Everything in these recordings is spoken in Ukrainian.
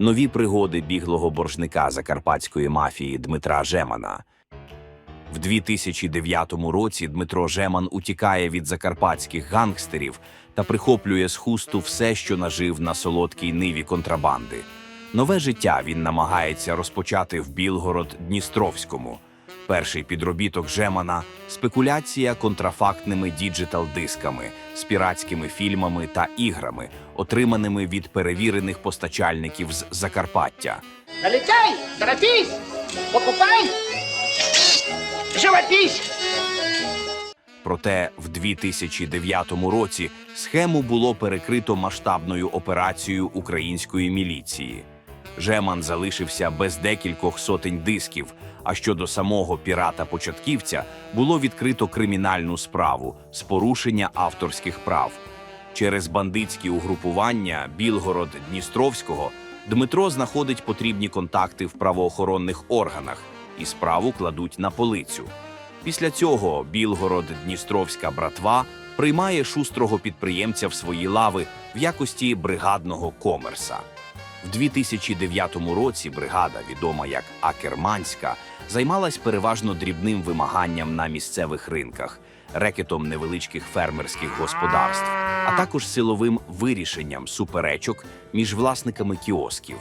Нові пригоди біглого боржника закарпатської мафії Дмитра Жемана. В 2009 році Дмитро Жеман утікає від закарпатських гангстерів та прихоплює з хусту все, що нажив на солодкій ниві контрабанди. Нове життя він намагається розпочати в Білгород-Дністровському. Перший підробіток Жемана спекуляція контрафактними діджитал-дисками з піратськими фільмами та іграми, отриманими від перевірених постачальників з Закарпаття. Налетай, торопись, покупай, живопись. Проте в 2009 році схему було перекрито масштабною операцією української міліції. Жеман залишився без декількох сотень дисків. А щодо самого пірата-початківця було відкрито кримінальну справу з порушення авторських прав. Через бандитські угрупування Білгород-Дністровського Дмитро знаходить потрібні контакти в правоохоронних органах і справу кладуть на полицю. Після цього Білгород-Дністровська братва приймає шустрого підприємця в свої лави в якості бригадного комерса. В 2009 році бригада, відома як Акерманська, займалась переважно дрібним вимаганням на місцевих ринках, рекетом невеличких фермерських господарств, а також силовим вирішенням суперечок між власниками кіосків.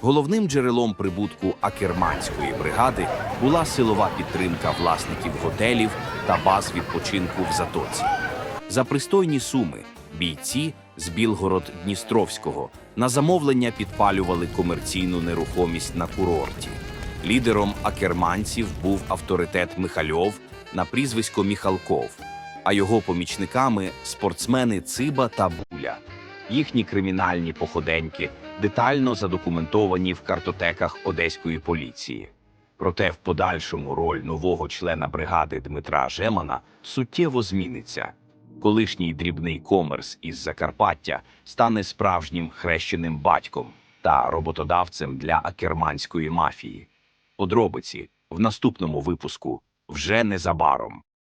Головним джерелом прибутку Акерманської бригади була силова підтримка власників готелів та баз відпочинку в Затоці. За пристойні суми бійці з Білгород-Дністровського на замовлення підпалювали комерційну нерухомість на курорті. Лідером акерманців був авторитет Михальов на прізвисько Міхалков, а його помічниками спортсмени Циба та Буля. Їхні кримінальні походеньки детально задокументовані в картотеках одеської поліції. Проте в подальшому роль нового члена бригади Дмитра Жемана суттєво зміниться. Колишній дрібний комерс із Закарпаття стане справжнім хрещеним батьком та роботодавцем для акерманської мафії. Подробиці в наступному випуску вже незабаром.